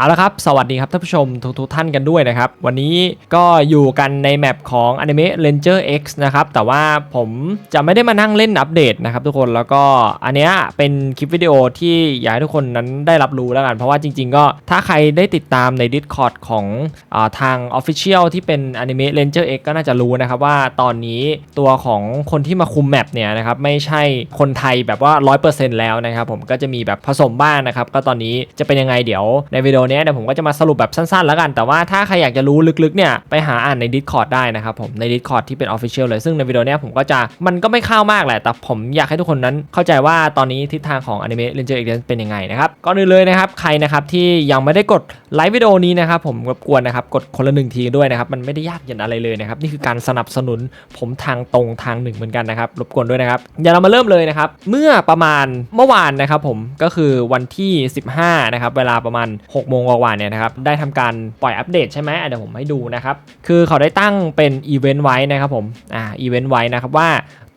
เอาละครับ สวัสดีครับท่านผู้ชมทุกๆท่านกันด้วยนะครับ วันนี้ก็อยู่กันในแมปของ Anime Ranger X นะครับ แต่ว่าผมจะไม่ได้มานั่งเล่นอัปเดตนะครับทุกคนแล้วก็อันเนี้ยเป็นคลิปวิดีโอที่อยากให้ทุกคนนั้นได้รับรู้แล้วกัน เพราะว่าจริงๆ ก็ถ้าใครได้ติดตามใน Discord ของอาทาง Official ที่เป็น Anime Ranger X ก็น่าจะรู้นะครับว่าตอนนี้ตัวของคนที่มาคุมแมปเนี่ยนะครับไม่ใช่คนไทยแบบว่า 100%แล้วนะครับผมก็จะมีแบบผสมบ้างนะครับก็ตอนนี้จะเป็นยังไงเดี๋ยวในวิดีโอนี้เดี๋ยวผมก็จะมาสรุปแบบสั้นๆ แล้วกัน แต่ว่าถ้าใครอยากจะรู้ลึกๆเนี่ยไปหาอ่านใน Discord ได้นะครับผมใน Discord ที่เป็น Official เลยซึ่งในวิดีโอนี้ผมก็จะมันก็ไม่เข้ามากแหละ แต่ผมอยากให้ทุกคนนั้นเข้าใจว่าตอนนี้ทิศทางของ Anime Ranger X เป็นยังไงนะครับก่อนอื่นเลยนะครับใครนะครับที่ยังไม่ได้กดไลค์วิดีโอนี้นะครับผมรบกวนนะครับกดคนละหนึ่งทีด้วยนะครับมันไม่ได้ยากเย็นอะไรเลยนะครับนี่คือการสนับสนุนผมทางตรงทางหนึ่งเหมือนกันนะครับรบกวนด้วยนะครับเดี๋ยวเรามาเริ่มเลยนะครับเมื่อประมาณเมื่อวานนะครับผมก็คือวันที่ 15นะครับเวลาประมาณ6โมงกว่าเนี่ยนะครับได้ทำการปล่อยอัปเดตใช่ไหมเดี๋ยวผมให้ดูนะครับคือเขาได้ตั้งเป็นอีเวนต์ไว้นะครับผมอ่าอีเวนต์ไว้นะครับว่า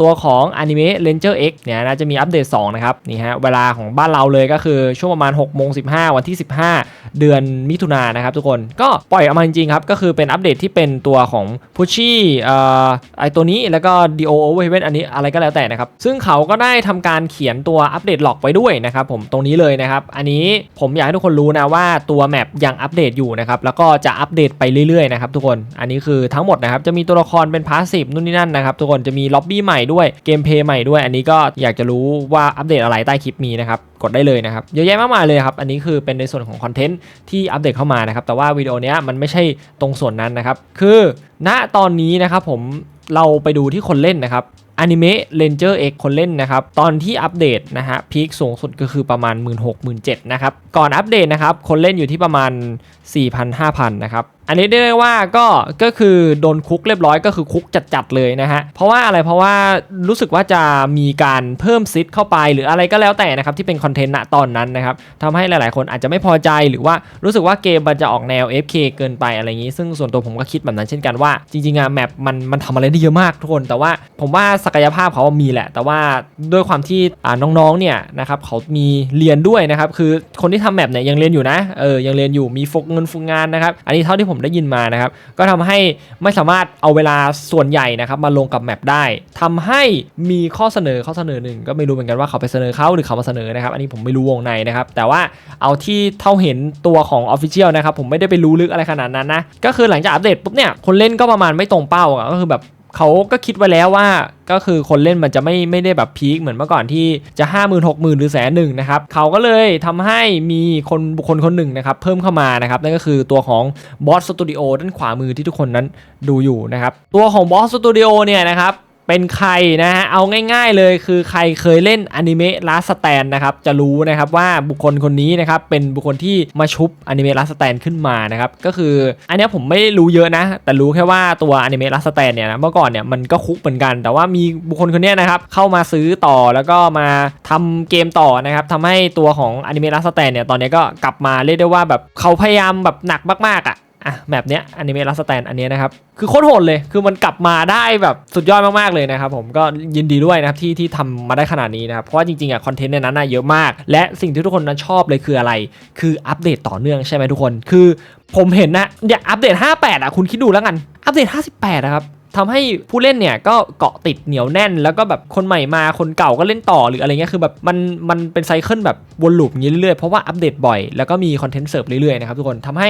ตัวของ Anime Ranger X เนี่ยนะจะมีอัปเดต 2 นะครับนี่ฮะเวลาของบ้านเราเลยก็คือช่วงประมาณ6โมง15 วันที่ 15 เดือนมิถุนายนนะครับทุกคนก็ปล่อยออกมาจริงๆครับก็คือเป็นอัปเดตที่เป็นตัวของพุชชี่อ่อไอตัวนี้แล้วก็ Dio Overheaven อันนี้อะไรก็แล้วแต่นะครับซึ่งเขาก็ได้ทำการเขียนตัวอัปเดตหลอกไว้ด้วยนะครับผมตรงนี้เลยนะครับอันนี้ผมอยากให้ทุกคนรู้นะว่าตัวแมปยังอัปเดตอยู่นะครับแล้วก็จะอัปเดตไปเรื่อยๆนะครับทุกคนอันนี้คือทั้งหมดนะครับจะมีตัวละครเป็นพาสซีฟนู่นนี่นั่นนะครับทุกคนจะมีล็อบบี้ใหม่ด้วยเกมเพย์ใหม่ด้วย อันนี้ก็อยากจะรู้ว่าอัปเดตอะไรใต้คลิปมีนะครับกดได้เลยนะครับเยอะแยะมากมายเลยครับอันนี้คือเป็นในส่วนของคอนเทนต์ที่อัปเดตเข้ามานะครับแต่ว่าวิดีโอนี้มันไม่ใช่ตรงส่วนนั้นนะครับคือณตอนนี้นะครับผมเราไปดูที่คนเล่นนะครับอนิเมะเลนเจอร์เอกคนเล่นนะครับ ตอนที่อัปเดตนะฮะพีคสูงสุดก็คือประมาณ 1 6 0 0 0 1 7นะครับ ก่อนอัปเดตนะครับ คนเล่นอยู่ที่ประมาณ 4,000-5,000 นะครับอันนี้ได้เรียกว่าก็ก็คือโดนคุกเรียบร้อยก็คือคุกจัดๆเลยนะฮะเพราะว่าอะไรเพราะว่ารู้สึกว่าจะมีการเพิ่มซิทเข้าไปหรืออะไรก็แล้วแต่นะครับที่เป็นคอนเทนต์ณตอนนั้นนะครับทำให้หลายๆ คนอาจจะไม่พอใจหรือว่ารู้สึกว่าเกมมันจะออกแนว FK เกินไปอะไรอย่างนี้ ซึ่งส่วนตัวผมก็คิดแบบนั้นเช่นกันว่า จริงๆอะแมปมันมันทำอะไรได้เยอะมากทุกคน แต่ว่าผมว่าศักยภาพเขามีแหละ แต่ว่าด้วยความที่น้องๆเนี่ยนะครับเขามีเรียนด้วยนะครับคือคนที่ทำแมปเนี่ยยังเรียนอยู่นะเออยังเรียนอยู่มีฝึกเงินฝึกงานนะครับอันนี้เท่าที่ผมได้ยินมานะครับ ก็ทำให้ไม่สามารถเอาเวลาส่วนใหญ่นะครับมาลงกับแมปได้ทำให้มีข้อเสนอข้อเสนอหนึ่งก็ไม่รู้เหมือนกันว่าเขาไปเสนอเขาหรือเขามาเสนอนะครับ อันนี้ผมไม่รู้วงในนะครับ แต่ว่าเอาที่เท่าเห็นตัวของ Official นะครับ ผมไม่ได้ไปรู้ลึกอะไรขนาดนั้นนะ ก็คือหลังจากอัปเดตปุ๊บเนี่ย คนเล่นก็ประมาณไม่ตรงเป้าก็คือแบบ เขาก็คิดไว้แล้วว่าก็คือคนเล่นมันจะไม่ไม่ได้แบบพีคเหมือนเมื่อก่อนที่จะ 5 0 0 0 0 6 0 0 0หรือแสนหนึ่งนะครับเขาก็เลยทำให้มีคนบุคคลคนหนึ่งนะครับเพิ่มเข้ามานะครับนั่นก็คือตัวของบอสสตูดิโอด้านขวามือที่ทุกคนนั้นดูอยู่นะครับตัวของบอสสตูดิโอเนี่ยนะครับ เป็นใครนะฮะเอาง่าย ๆเลยคือใครเคยเล่นอนิเมะลาสแตนนะครับจะรู้นะครับว่าบุคคลคนนี้นะครับเป็นบุคคลที่มาชุบอนิเมะลาสแตนขึ้นมานะครับก็คืออันนี้ผมไม่รู้เยอะนะ แต่รู้แค่ว่าตัวอนิเมะลาสแตนเนี่ยนะเมื่อก่อนเนี่ยมันก็คุกเหมือนกัน แต่ว่ามีบุคคลคนนี้นะครับเข้ามาซื้อต่อแล้วก็มาทำเกมต่อนะครับทำให้ตัวของอนิเมะลาสแตนเนี่ยตอนนี้ก็กลับมาเรียกได้ว่าแบบเขาพยายามแบบหนักมากๆอะ อะแบบเนี้ยอนิเมะลัสแตนอันเนี้ยนะครับ คือโคตรโหดเลยคือมันกลับมาได้แบบสุดยอดมากๆเลยนะครับผมก็ยินดีด้วยนะครับที่ที่ทำมาได้ขนาดนี้นะครับ เพราะว่าจริงๆอะคอนเทนต์ในนั้นน่ะเยอะมาก และสิ่งที่ทุกคนนั้นชอบเลยคืออะไร คืออัปเดตต่อเนื่องใช่ไหมทุกคน คือผมเห็นนะเนี่ยอัปเดต 58อะคุณคิดดูแล้วกันอัปเดต 58นะครับ ทำให้ผู้เล่นเนี่ยก็เกาะติดเหนียวแน่น แล้วก็แบบคนใหม่มาคนเก่าก็เล่นต่อหรืออะไรเงี้ยคือแบบมันมันเป็นไซเคิลแบบวนลูปอย่างนี้เรื่อยๆ เพราะว่าอัปเดตบ่อยแล้วก็มีคอนเทนต์เสิร์ฟเรื่อยๆนะครับทุกคนทำให้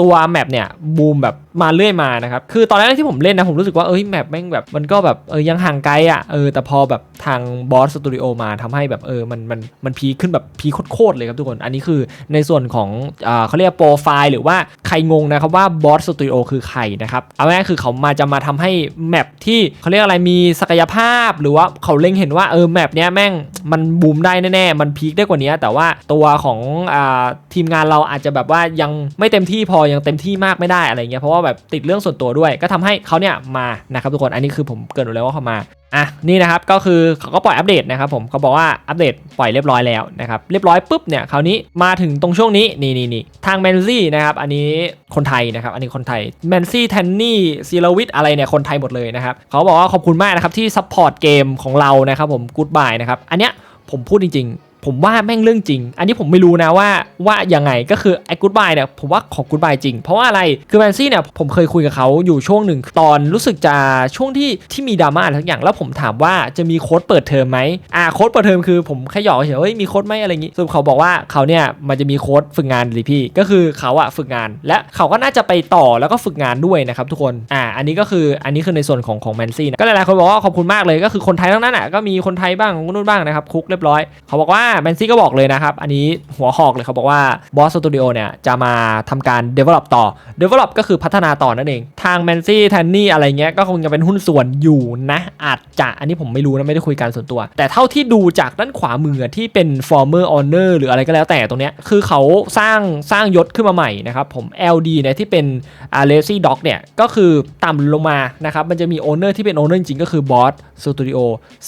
ตัวแมปเนี่ยบูมแบบมาเรื่อยมานะครับคือตอนแรกที่ผมเล่นนะผมรู้สึกว่าเอ้ยแมปแม่งแบบมันก็แบบเออยังห่างไกลอะเออแต่พอแบบทางบอสสตูดิโอมาทำให้แบบเออมันมันมันพีขึ้นแบบพีโคตรเลยครับทุกคน อันนี้คือในส่วนของอ่าเขาเรียกโปรไฟล์หรือว่าใครงงนะครับว่าบอสสตูดิโอคือใครนะครับเอาง่ายๆคือเขามาจะมาทำให้แมปที่เขาเรียกอะไรมีศักยภาพ หรือว่าเขาเล็งเห็นว่าเออแมปเนี้ยแม่งมันบูมได้แน่ๆ มันพีคได้กว่านี้ แต่ว่าตัวของอ่าทีมงานเราอาจจะแบบว่ายังไม่เต็มที่พอยังเต็มที่มากไม่ได้อะไรเงี้ยเพราะว่าแบบติดเรื่องส่วนตัวด้วย ก็ทำให้เขาเนี่ยมานะครับทุกคนอันนี้คือผมเกินอยู่แล้วว่าเขามา อะนี่นะครับก็คือเขาก็ปล่อยอัปเดตนะครับผมเขาบอกว่าอัปเดตปล่อยเรียบร้อยแล้วนะครับเรียบร้อยปุ๊บเนี่ยคราวนี้มาถึงตรงช่วงนี้นี่นี่นี่ทางแมนซี่นะครับอันนี้คนไทยนะครับอันนี้คนไทยแมนซี่แทนนี่ซีลวิทอะไรเนี่ยคนไทยหมดเลยนะครับเขาบอกว่าขอบคุณมากนะครับที่ซัพพอร์ตเกมของเรานะครับผมกู๊ดบายนะครับอันเนี้ยผมพูดจริงๆ ผมว่าแม่งเรื่องจริง อันนี้ผมไม่รู้นะว่าว่ายังไงก็คือไอ้กู๊ดบายเนี่ยผมว่าของกู๊ดบายจริง เพราะว่าอะไรคือแมนซี่เนี่ยผมเคยคุยกับเขาอยู่ช่วงหนึ่งตอนรู้สึกจะช่วงที่ที่มีดราม่าอะไรทุกอย่างแล้วผมถามว่าจะมีโค้ดเปิดเทอมไหมอ่าโค้ดเปิดเทอมคือผมแค่หยอกเฉยเฮ้ยมีโค้ดไหมอะไรอย่างงี้สรุปเขาบอกว่าเขาเนี่ยมันจะมีโค้ดฝึกงานเลยพี่ก็คือเขาอะฝึกงาน และเขาก็น่าจะไปต่อแล้วก็ฝึกงานด้วยนะครับทุกคนอ่าอันนี้ก็คืออันนี้คือในส่วนของของแมนซี่นะก็หลายๆคนบอกว่าขอบคุณมากเลยก็คือคนไทยทั้งนั้นอะก็มีคนไทยบ้างคนนู้นบ้างนะครับคุกเรียบร้อยเขาบอกว่าแมนซี่ก็บอกเลยนะครับ อันนี้หัวหอกเลยเขาบอกว่าบอสสตูดิโอเนี่ยจะมาทำการ develop ต่อ develop ก็คือพัฒนาต่อนั่นเอง ทางแมนซี่แทนนี่อะไรเงี้ยก็คงจะเป็นหุ้นส่วนอยู่นะ อาจจะอันนี้ผมไม่รู้นะ ไม่ได้คุยกันส่วนตัว แต่เท่าที่ดูจากด้านขวามือที่เป็น former owner หรืออะไรก็แล้วแต่ตรงเนี้ยคือเขาสร้างสร้างยศขึ้นมาใหม่นะครับผม LD เนี่ยที่เป็นอาร์เลซี่ด็อกเนี่ยก็คือต่ำลงมานะครับมันจะมี owner ที่เป็น owner จริงก็คือบอสสตูดิโอ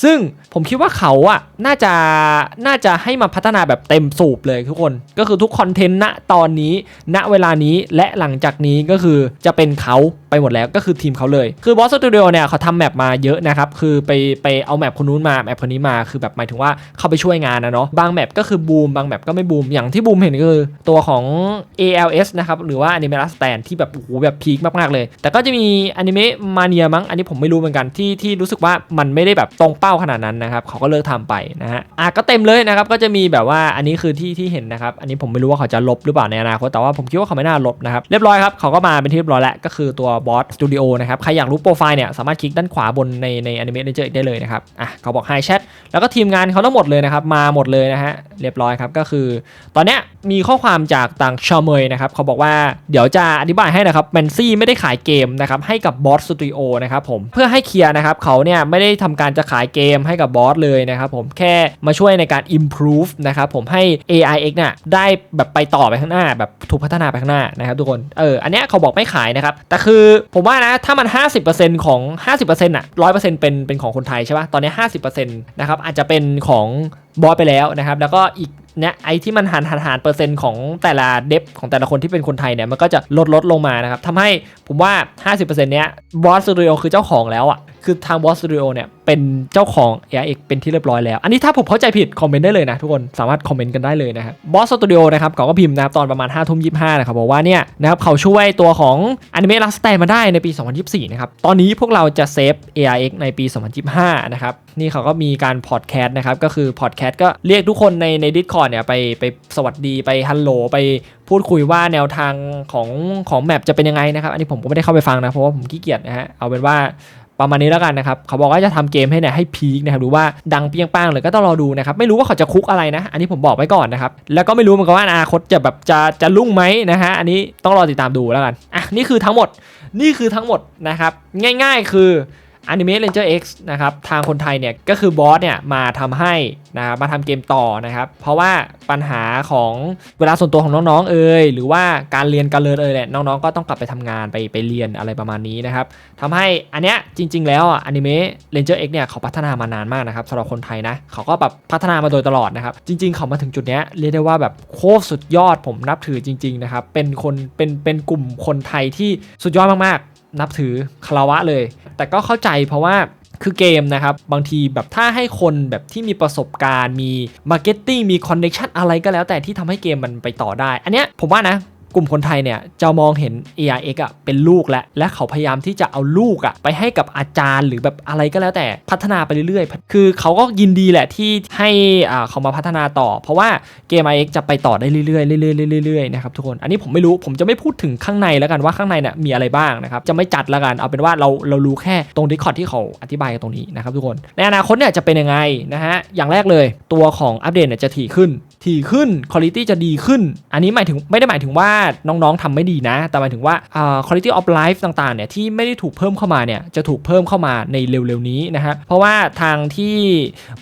ซึ่งผมคิดว่าเขาอะน่าจะน่าจะให้มาพัฒนาแบบเต็มสูบเลยทุกคน ก็คือทุกคอนเทนต์ณตอนนี้ ณเวลานี้และหลังจากนี้ก็คือจะเป็นเขาไปหมดแล้วก็คือทีมเขาเลย คือบอสสตูดิโอเนี่ยเขาทำแมปมาเยอะนะครับ คือไปไปเอาแมปคนนู้นมาแมปคนนี้มาคือแบบหมายถึงว่าเข้าไปช่วยงานนะเนาะบางแมปก็คือบูมบางแมปก็ไม่บูมอย่างที่บูมเห็นก็คือตัวของ ALS นะครับหรือว่า Anime Last Stand ที่แบบโอ้โหแบบพีคมากๆเลย แต่ก็จะมี Anime Mania มั้งอันนี้ผมไม่รู้เหมือนกันที่ที่รู้สึกว่ามันไม่ได้แบบตรงเป้าขนาดนั้นนะครับเขาก็เลิกทำไปนะฮะอะก็เต็มเลยนะครับก็จะมีแบบว่าอันนี้คือที่ที่เห็นนะครับ อันนี้ผมไม่รู้ว่าเขาจะลบหรือเปล่าในอนาคตแต่ว่าผมคิดว่าเขาไม่น่าลบนะครับเรียบร้อยครับเขาก็มาเป็นที่เรียบร้อยแล้วก็คือตัวบอสสตูดิโอนะครับใครอยากรู้โปรไฟล์เนี่ยสามารถคลิกด้านขวาบนในใน Anime Ranger ได้เลยนะครับอะเขาบอก Hi Chat แล้วก็ทีมงานเขาทั้งหมดเลยนะครับมาหมดเลยนะฮะเรียบร้อยครับก็คือ ตอนเนี้ยมีข้อความจากต่างชาเมยนะครับเขาบอกว่าเดี๋ยวจะอธิบายให้นะครับแมนซี่ไม่ได้ขายเกมนะครับให้กับบอสสตูดิโอนะครับผมเพื่อให้เคลียร์นะครับเขาเนี่ยไม่ได้ทำการจะขายเกมให้กับบอสเลยนะครับผมแค่มาช่วยในการ improve นะครับผมให้ AIX เนี่ยได้แบบไปต่อไปข้างหน้า แบบถูกพัฒนาไปข้างหน้านะครับทุกคน เออ อันเนี้ยเขาบอกไม่ขายนะครับ แต่คือผมว่านะ ถ้ามัน 50%ของ 50%อะ100%เป็นเป็นของคนไทยใช่ปะตอนนี้ 50%นะครับ อาจจะเป็นของบอสไปแล้วนะครับ แล้วก็อีกเนี่ยไอ้ที่มันหันหันหันเปอร์เซ็นต์ของแต่ละเดฟของแต่ละคนที่เป็นคนไทยเนี่ยมันก็จะลดลดลงมานะครับทำให้ผมว่า 50%เนี้ยบอสสตูดิโอคือเจ้าของแล้วอะ คือทางบอสสตูดิโอเนี่ยเป็นเจ้าของ AIX เป็นที่เรียบร้อยแล้ว อันนี้ถ้าผมเข้าใจผิดคอมเมนต์ได้เลยนะทุกคนสามารถคอมเมนต์กันได้เลยนะครับบอสสตูดิโอนะครับเขาก็พิมพ์นะครับตอนประมาณ5้าทุ่มยีนะครับบอกว่าเนี่ยนะครับเขาช่วยตัวของ Anime Last Stand มาได้ในปี 2024 นะครับ ตอนนี้พวกเราจะเซฟ AIX ในปี 2025 นะครับ นี่เขาก็มีการพอดแคสต์นะครับ ก็คือพอดแคสต์ก็เรียกทุกคนในใน Discord เนี่ยไปไปสวัสดีไปฮัลโหลไปพูดคุยว่าแนวทางของของแมปจะเป็นยังไงนะครับ อันนี้ผมก็ไม่ได้เข้าไปฟังนะ เพราะว่าผมขี้เกียจนะฮะ เอาเป็นว่า ประมาณนี้แล้วกันนะครับเขาบอกว่าจะทำเกมให้เนี่ยให้พีคนะครับหรือว่าดังเปี้ยงป้างเลยก็ต้องรอดูนะครับไม่รู้ว่าเขาจะคุกอะไรนะ อันนี้ผมบอกไว้ก่อนนะครับแล้วก็ไม่รู้เหมือนกันว่าอนาคตจะแบบจะจะลุ่งไหมนะฮะอันนี้ต้องรอติดตามดูแล้วกันอะนี่คือทั้งหมดนี่คือทั้งหมดนะครับง่าย ๆ คือ Anime Ranger X นะครับทางคนไทยเนี่ยก็คือบอสเนี่ยมาทำให้นะครับมาทำเกมต่อนะครับ เพราะว่าปัญหาของเวลาส่วนตัวของน้องๆเอ่ยหรือว่าการเรียนการเรียนเอ่ยแหละน้องๆก็ต้องกลับไปทำงานไปไปเรียนอะไรประมาณนี้นะครับทำให้อันเนี้ยจริง ๆ แล้วอะ Anime Ranger X เนี่ยเขาพัฒนามานานมากนะครับสำหรับคนไทยนะเขาก็แบบพัฒนามาโดยตลอดนะครับจริง ๆ เขามาถึงจุดเนี้ยเรียกได้ว่าแบบโคตรสุดยอดผมนับถือจริง ๆ นะครับเป็นคนเป็นเป็นกลุ่มคนไทยที่สุดยอดมากๆ นับถือคารวะเลย แต่ก็เข้าใจเพราะว่าคือเกมนะครับบางทีแบบถ้าให้คนแบบที่มีประสบการณ์ มีมาร์เก็ตติ้งมีคอนเนคชันอะไรก็แล้วแต่ที่ทำให้เกมมันไปต่อได้ อันเนี้ยผมว่านะ กลุ่มคนไทยเนี่ยจะมองเห็น ARX อะเป็นลูกและและเขาพยายามที่จะเอาลูกอะไปให้กับอาจารย์หรือแบบอะไรก็แล้วแต่พัฒนาไปเรื่อยๆ คือเขาก็ยินดีแหละที่ให้อ่าเขามาพัฒนาต่อ เพราะว่าเกม RX จะไปต่อได้เรื่อยๆเรื่อยๆเรื่อยๆนะครับทุกคนอันนี้ผมไม่รู้ผมจะไม่พูดถึงข้างในแล้วกันว่าข้างในเนี่ยมีอะไรบ้างนะครับจะไม่จัดแล้วกันเอาเป็นว่าเราเรารู้แค่ตรง Discord ที่เขาอธิบายกันตรงนี้นะครับทุกคนในอนาคตเนี่ยจะเป็นยังไงนะฮะอย่างแรกเลยตัวของอัปเดตเนี่ยจะถี่ขึ้น ถี่ขึ้นคุณภาพจะดีขึ้น อันนี้หมายถึงไม่ได้หมายถึงว่าน้องๆทำไม่ดีนะ แต่หมายถึงว่าอ่า quality of life ต่างๆเนี่ยที่ไม่ได้ถูกเพิ่มเข้ามาเนี่ยจะถูกเพิ่มเข้ามาในเร็วๆนี้นะฮะเพราะว่าทางที่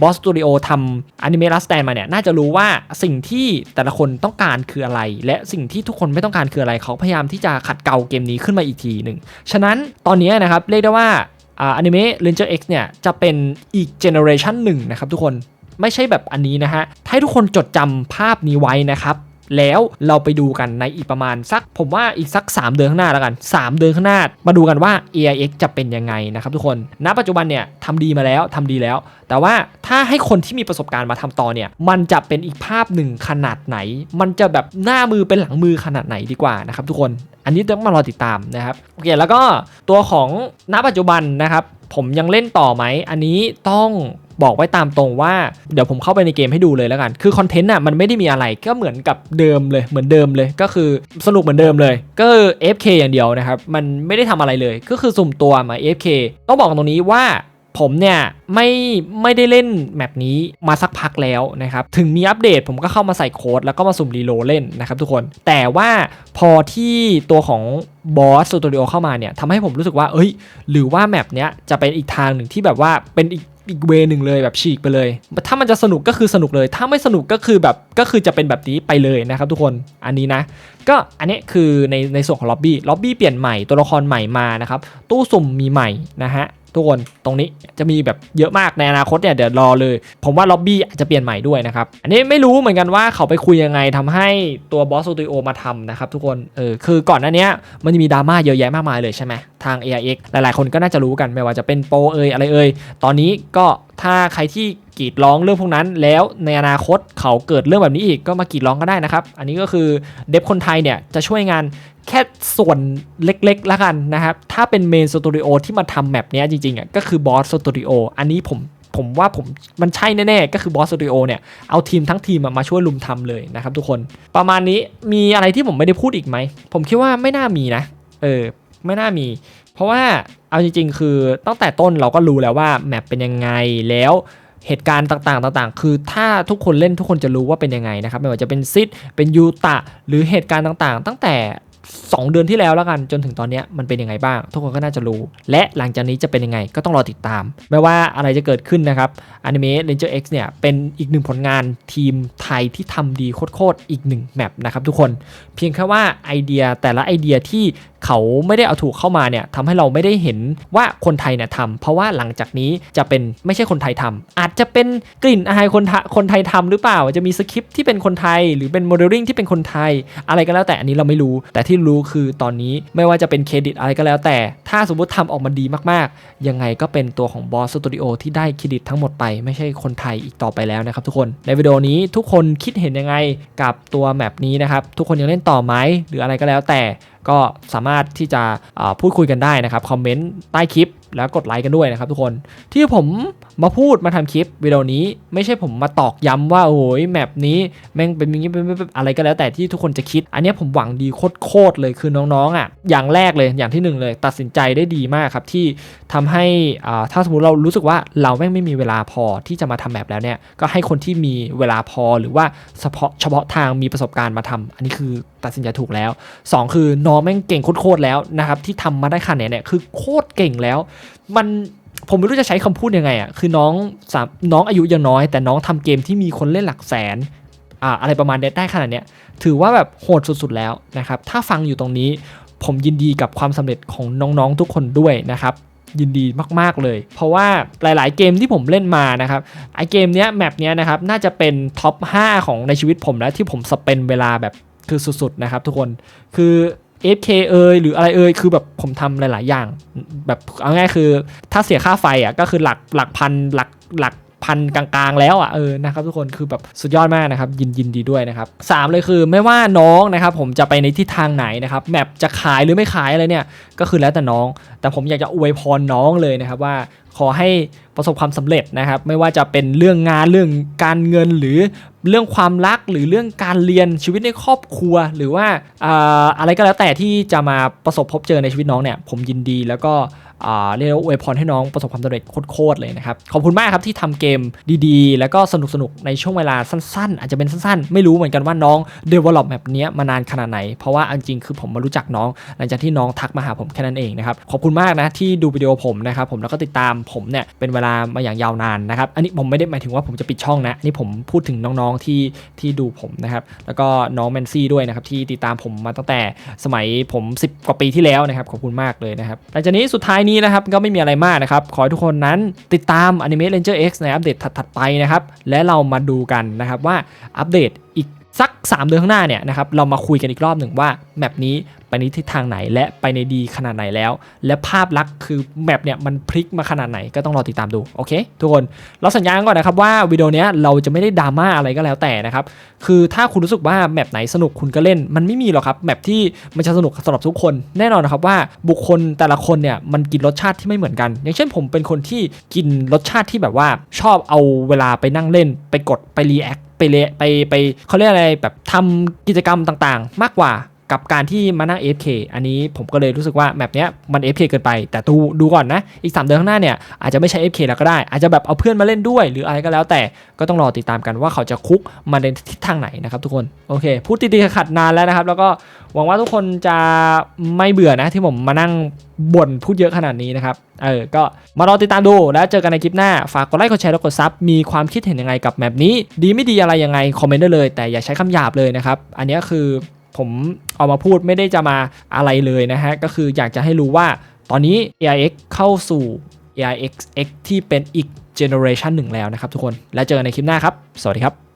Boss Studio ทำ Anime Last Stand มาเนี่ยน่าจะรู้ว่าสิ่งที่แต่ละคนต้องการคืออะไร และสิ่งที่ทุกคนไม่ต้องการคืออะไรเขาพยายามที่จะขัดเกลาเกมนี้ขึ้นมาอีกทีหนึ่งฉะนั้นตอนนี้นะครับเรียกได้ว่าอ่า Anime Ranger X เนี่ยจะเป็นอีกเจเนอเรชันหนึ่งนะครับทุกคน ไม่ใช่แบบอันนี้นะฮะให้ทุกคนจดจำภาพนี้ไว้นะครับแล้วเราไปดูกันในอีกประมาณสัก ผมว่าอีกสัก 3 เดือนข้างหน้าแล้วกัน 3 เดือนข้างหน้า มาดูกันว่า AIX จะเป็นยังไงนะครับทุกคน ณ ปัจจุบันเนี่ยทำดีมาแล้วทำดีแล้ว แต่ว่าถ้าให้คนที่มีประสบการณ์มาทำต่อเนี่ย มันจะเป็นอีกภาพหนึ่งขนาดไหน มันจะแบบหน้ามือเป็นหลังมือขนาดไหนดีกว่านะครับทุกคน อันนี้ต้องมารอติดตามนะครับ โอเค แล้วก็ตัวของณปัจจุบันนะครับ ผมยังเล่นต่อไหม อันนี้ต้องบอกไว้ตามตรงว่า เดี๋ยวผมเข้าไปในเกมให้ดูเลยแล้วกัน คือคอนเทนต์อะมันไม่ได้มีอะไรก็เหมือนกับเดิมเลยเหมือนเดิมเลยก็คือสนุกเหมือนเดิมเลย ก็ FK อย่างเดียวนะครับ มันไม่ได้ทำอะไรเลย ก็คือสุ่มตัวมา FK ต้องบอกตรงนี้ว่า ผมเนี่ยไม่ไม่ได้เล่นแมปนี้มาสักพักแล้วนะครับถึงมีอัปเดตผมก็เข้ามาใส่โค้ดแล้วก็มาสุ่มรีโลเล่นนะครับทุกคนแต่ว่าพอที่ตัวของบอสสตูดิโอเข้ามาเนี่ยทำให้ผมรู้สึกว่า เอ้ย หรือว่าแมปเนี้ยจะเป็นอีกทางหนึ่งที่แบบว่าเป็นอีกอีกเวนึงเลยแบบฉีกไปเลย ถ้ามันจะสนุกก็คือสนุกเลย ถ้าไม่สนุกก็คือแบบก็คือจะเป็นแบบนี้ไปเลยนะครับทุกคนอันนี้นะ ก็อันนี้คือในในส่วนของล็อบบี้ล็อบบี้เปลี่ยนใหม่ตัวละครใหม่มานะครับตู้สุ่มมีใหม่นะฮะ ทุกคนตรงนี้จะมีแบบเยอะมากในอนาคตเนี่ยเดี๋ยวรอเลย ผมว่าล็อบบี้อาจจะเปลี่ยนใหม่ด้วยนะครับ อันนี้ไม่รู้เหมือนกันว่าเขาไปคุยยังไงทำให้ตัวบอสสตูดิโอมาทำนะครับทุกคนเออคือก่อนหน้านี้มันจะมีดราม่าเยอะแยะมากมายเลยใช่ไหมทาง AIX หลายๆ คนก็น่าจะรู้กันไม่ว่าจะเป็นโปรเอยอะไรเอยตอนนี้ก็ถ้าใครที่กรีดร้องเรื่องพวกนั้น แล้วในอนาคตเขาเกิดเรื่องแบบนี้อีกก็มากรีดร้องก็ได้นะครับ อันนี้ก็คือเดฟคนไทยเนี่ยจะช่วยงาน แค่ส่วนเล็กๆแล้วกันนะครับ ถ้าเป็นเมนสตูดิโอที่มาทำแมปเนี้ยจริงๆอะก็คือบอสสตูดิโออันนี้ผมผมว่าผมมันใช่แน่ๆ ก็คือบอสสตูดิโอเนี่ย เอาทีมทั้งทีมมาช่วยลุมทำเลยนะครับทุกคนประมาณนี้มีอะไรที่ผมไม่ได้พูดอีกไหม ผมคิดว่าไม่น่ามีนะ เออ ไม่น่ามี เพราะว่าเอาจริง ๆ คือตั้งแต่ต้นเราก็รู้แล้วว่าแมปเป็นยังไงแล้วเหตุการณ์ต่างๆ ต่างๆ คือถ้าทุกคนเล่นทุกคนจะรู้ว่าเป็นยังไงนะครับ ไม่ว่าจะเป็นซิดเป็นยูตะ หรือเหตุการณ์ต่างๆ ตั้งแต่ 2 เดือนที่แล้วแล้วกันจนถึงตอนนี้มันเป็นยังไงบ้าง ทุกคนก็น่าจะรู้ และหลังจากนี้จะเป็นยังไงก็ต้องรอติดตาม ไม่ว่าอะไรจะเกิดขึ้นนะครับ Anime Ranger X เนี่ยเป็นอีกหนึ่งผลงานทีมไทยที่ทำดีโคตรๆอีกหนึ่งแมปนะครับทุกคน เพียงแค่ว่าไอเดียแต่ละไอเดียที่ เขาไม่ได้เอาถูกเข้ามาเนี่ยทำให้เราไม่ได้เห็นว่าคนไทยเนี่ยทำเพราะว่าหลังจากนี้จะเป็นไม่ใช่คนไทยทำอาจจะเป็นกลิ่นอายคนไทคนไทยทำหรือเปล่า จะมีสคริปต์ที่เป็นคนไทย หรือเป็นโมเดลลิ่งที่เป็นคนไทย อะไรก็แล้วแต่อันนี้เราไม่รู้ แต่ที่รู้คือตอนนี้ไม่ว่าจะเป็นเครดิตอะไรก็แล้วแต่ ถ้าสมมติทำออกมาดีมากๆ ยังไงก็เป็นตัวของบอสสตูดิโอที่ได้เครดิตทั้งหมดไป ไม่ใช่คนไทยอีกต่อไปแล้วนะครับทุกคนในวิดีโอนี้ทุกคนคิดเห็นยังไงกับตัวแมปนี้นะครับทุกคนยังเล่นต่อไหมหรืออะไรก็แล้วแต่ ก็สามารถที่จะพูดคุยกันได้นะครับคอมเมนต์ใต้คลิปแล้วกดไลค์กันด้วยนะครับทุกคนที่ผมมาพูดมาทำคลิปวิดีโอนี้ไม่ใช่ผมมาตอกย้ำว่าโอ้ยแมปนี้แม่งเป็นอย่างนี้เป็นอะไรก็แล้วแต่ที่ทุกคนจะคิด อันนี้ผมหวังดีโคตรๆเลยคือน้องๆอะอย่างแรกเลยอย่างที่หนึ่งเลย ตัดสินใจได้ดีมากครับที่ทำให้อ่าถ้าสมมติเรารู้สึกว่าเราแม่งไม่มีเวลาพอที่จะมาทำแมปแล้วเนี่ยก็ให้คนที่มีเวลาพอหรือว่าเฉพาะเฉพาะทางมีประสบการณ์มาทำอันนี้คือตัดสินใจถูกแล้วสองคือน้องแม่งเก่งโคตรๆแล้วนะครับที่ทำมาได้ขนาดเนี้เนี่ยคือโคตรเก่งแล้ว มัน ผมไม่รู้จะใช้คำพูดยังไงอะคือน้องสามน้องอายุยังน้อย แต่น้องทำเกมที่มีคนเล่นหลักแสนอ่าอะไรประมาณนี้ได้ขนาดเนี้ยถือว่าแบบโหดสุดๆแล้วนะครับ ถ้าฟังอยู่ตรงนี้ ผมยินดีกับความสำเร็จของน้องๆทุกคนด้วยนะครับยินดีมากๆเลย เพราะว่าหลายๆเกมที่ผมเล่นมานะครับไอเกมเนี้ยแมปเนี้ยนะครับน่าจะเป็นท็อป 5 ของในชีวิตผมแล้วที่ผมสเปนเวลาแบบคือสุดๆนะครับทุกคนคือ FK เอยหรืออะไรเอยคือแบบผมทำหลาย ๆ อย่าง แบบเอาง่ายคือ ถ้าเสียค่าไฟอะก็คือหลักหลักพันหลักหลัก พันกลางๆ แล้วอะเออนะครับทุกคนคือแบบสุดยอดมากนะครับยินยินดีด้วยนะครับสามเลยคือไม่ว่าน้องนะครับผมจะไปในทิศทางไหนนะครับแมปจะขายหรือไม่ขายอะไรเนี่ยก็คือแล้วแต่น้อง แต่ผมอยากจะอวยพรน้องเลยนะครับว่าขอให้ประสบความสำเร็จนะครับ ไม่ว่าจะเป็นเรื่องงานเรื่องการเงินหรือเรื่องความรักหรือเรื่องการเรียนชีวิตในครอบครัว หรือว่าอ่าอะไรก็แล้วแต่ที่จะมาประสบพบเจอในชีวิตน้องเนี่ยผมยินดีแล้วก็ เรียกว่าอวยพรให้น้องประสบความสำเร็จโคตรๆเลยนะครับ ขอบคุณมากครับที่ทำเกมดีๆ แล้วก็สนุกๆ ในช่วงเวลาสั้นๆ อาจจะเป็นสั้นๆ ไม่รู้เหมือนกันว่าน้อง develop แบบเนี้ยมานานขนาดไหน เพราะว่าจริงๆคือผมมารู้จักน้อง หลังจากที่น้องทักมาหาผมแค่นั้นเองนะครับ ขอบคุณมากนะที่ดูวิดีโอผมนะครับผมแล้วก็ติดตามผมเนี่ยเป็นเวลามาอย่างยาวนานนะครับ อันนี้ผมไม่ได้หมายถึงว่าผมจะปิดช่องนะอันนี่ผมพูดถึงน้องๆที่ที่ดูผมนะครับแล้วก็น้องแมนซี่ด้วยนะครับที่ติดตามผมมาตั้งแต่สมัยผม 10 กว่าปีที่แล้วนะครับขอบคุณมากเลยนะครับหลังจากนี้สุดท้ายนี้นะครับก็ไม่มีอะไรมากนะครับ ขอให้ทุกคนนั้นติดตาม Anime Ranger X ในอัปเดตถัดๆไปนะครับ และเรามาดูกันนะครับว่าอัปเดตอีก สัก 3 เดือนข้างหน้าเนี่ยนะครับเรามาคุยกันอีกรอบหนึ่งว่าแมปนี้ไปในทิศทางไหนและไปในดีขนาดไหนแล้ว และภาพลักษณ์คือแมปเนี่ยมันพลิกมาขนาดไหนก็ต้องรอติดตามดูโอเคทุกคนเราสัญญาก่อนนะครับว่าวิดีโอนี้เราจะไม่ได้ดราม่าอะไรก็แล้วแต่นะครับคือถ้าคุณรู้สึกว่าแมปไหนสนุกคุณก็เล่น มันไม่มีหรอกครับแมปที่มันจะสนุกสำหรับทุกคนแน่นอนนะครับว่าบุคคลแต่ละคนเนี่ยมันกินรสชาติที่ไม่เหมือนกัน อย่างเช่นผมเป็นคนที่กินรสชาติที่แบบว่าชอบเอาเวลาไปนั่งเล่น ไปกดไปรีแอค ไปเลไปไปเขาเรียกอะไรแบบทำกิจกรรมต่างๆ มากกว่ากับการที่มานั่ง AFK อันนี้ผมก็เลยรู้สึกว่าแมปเนี้ยมัน AFK เกินไป แต่ดูดูก่อนนะ อีก 3 เดือนข้างหน้าเนี่ยอาจจะไม่ใช่ AFK แล้วก็ได้ อาจจะแบบเอาเพื่อนมาเล่นด้วย หรืออะไรก็แล้วแต่ก็ต้องรอติดตามกันว่าเขาจะคุกมาในทิศทางไหนนะครับทุกคน โอเค พูดติดๆขัดนานแล้วนะครับ แล้วก็ หวังว่าทุกคนจะไม่เบื่อนะที่ผมมานั่งบ่นพูดเยอะขนาดนี้นะครับ เออ ก็มารอติดตามดูแล้วเจอกันในคลิปหน้า ฝากกดไลค์ กดแชร์แล้วกดซับ มีความคิดเห็นยังไงกับแมปนี้ ดีไม่ดีอะไรยังไง คอมเมนต์ได้เลย แต่อย่าใช้คำหยาบเลยนะครับ อันนี้คือผมเอามาพูดไม่ได้จะมาอะไรเลยนะฮะ ก็คืออยากจะให้รู้ว่าตอนนี้ AIX เข้าสู่ AIX X ที่เป็นอีกเจเนอเรชันหนึ่งแล้วนะครับทุกคน แล้วเจอกันในคลิปหน้าครับ สวัสดีครับ